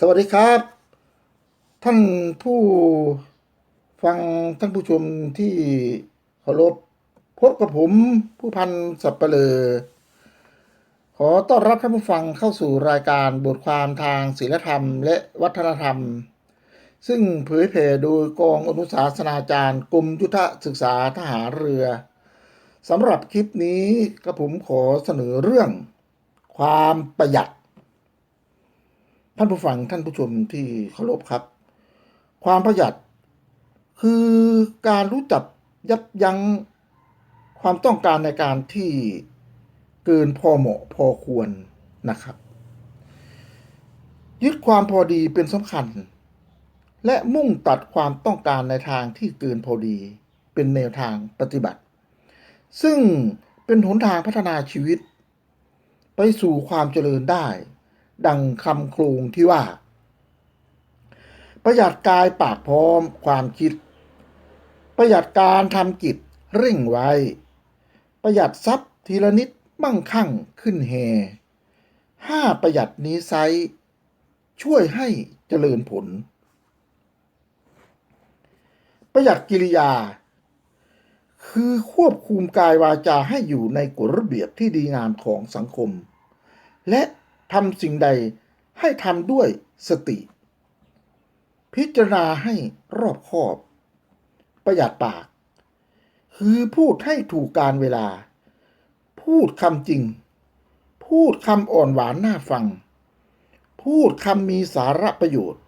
สวัสดีครับ ท่านผู้ฟังท่านผู้ชมที่เคารพพบกับผมผู้พันสับเปลือขอต้อนรับท่านผู้ฟังเข้าสู่รายการบทความทางศีลธรรมและวัฒนธรรม ซึ่งเผยแผ่โดยกองอนุสาสนาจารย์กรมยุทธศึกษาทหารเรือสำหรับคลิปนี้กระผมขอเสนอเรื่อง ความประหยัด ท่านผู้ฟังท่านผู้ชมที่เคารพครับ ความประหยัด คือการรู้จักยับยั้งความต้องการในการที่เกินพอเหมาะพอควรนะครับ ยึดความพอดีเป็นสำคัญ และมุ่งตัดความต้องการในทางที่เกินพอดี เป็นแนวทางปฏิบัติ ซึ่งเป็นหนทางพัฒนาชีวิต ไปสู่ความเจริญได้ ดังคำครงที่ว่า ประหยัดกายปากพร้อมความคิด ประหยัดการทำกิจเร่งไว้ ประหยัดทรัพย์ทีละนิดมั่งคั่งขึ้นแฮห้าประหยัดนี้ไซช่วยให้เจริญผล ประหยัดกิริยา คือควบคุมกายวาจาให้อยู่ในกฎระเบียบที่ดีงามของสังคม และ ทำสิ่งใดให้ทำด้วยสติ พิจารณาให้รอบคอบ ประหยัดปาก คือพูดให้ถูกการเวลา พูดคำจริง พูดคำอ่อนหวานน่าฟัง พูดคำมีสาระประโยชน์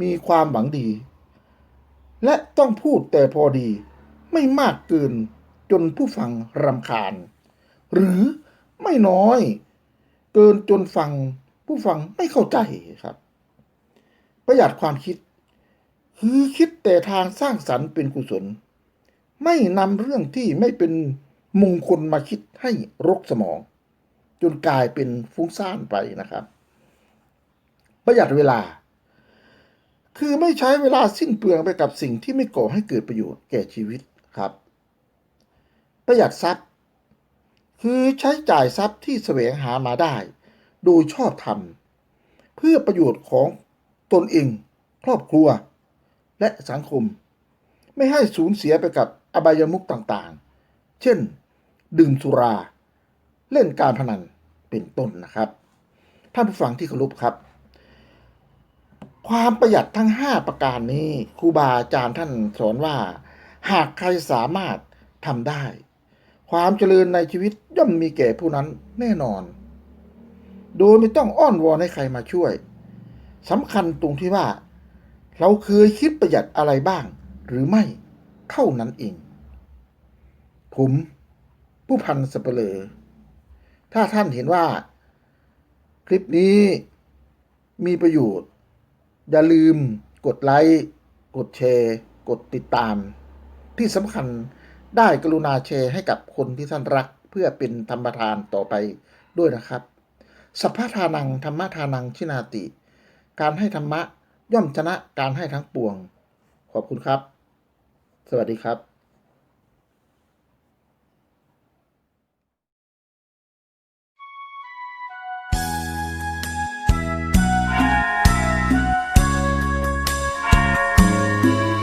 มีความหวังดี และต้องพูดแต่พอดี ไม่มากเกินจนผู้ฟังรำคาญ หรือไม่น้อย เกินจนฟังผู้ฟังไม่เข้าใจครับ ประหยัดความคิด คือคิดแต่ทางสร้างสรรค์เป็นกุศล ไม่นำเรื่องที่ไม่เป็นมงคลมาคิดให้รกสมอง จนกลายเป็นฟุ้งซ่านไปนะครับ ประหยัดเวลา คือไม่ใช้เวลาสิ้นเปลืองไปกับสิ่งที่ไม่ก่อให้เกิดประโยชน์แก่ชีวิตครับ ประหยัดทรัพย์ คือใช้จ่ายทรัพย์ที่แสวงหามาได้ โดยชอบธรรม เพื่อประโยชน์ของตนเอง ครอบครัว และสังคม ไม่ให้สูญเสียไปกับอบายมุขต่างๆ เช่น ดื่มสุรา เล่นการพนันเป็นต้นนะครับ ท่านผู้ฟังที่เคารพครับ ความประหยัดทั้ง 5 ประการนี้ครูบาอาจารย์ท่านสอนว่า หากใครสามารถทำได้ ความเจริญในชีวิตย่อมมีแก่ผู้นั้นแน่นอน โดยไม่ต้องอ้อนวอนให้ใครมาช่วยสำคัญตรงที่ว่า เราเคยคิดประหยัดอะไรบ้าง หรือไม่เท่านั้นเอง ผมผู้พันสเปลอถ้าท่านเห็นว่า คลิปนี้มีประโยชน์ อย่าลืมกดไลค์ กดแชร์ กดติดตาม ที่สำคัญ ได้กรุณาแชร์ให้กับคนที่ท่านรักเพื่อเป็นธรรมทานต่อไปด้วยนะครับ สัพพะทานังธรรมะทานังชินาติ การให้ธรรมะย่อมชนะการให้ทั้งปวง ขอบคุณครับ สวัสดีครับ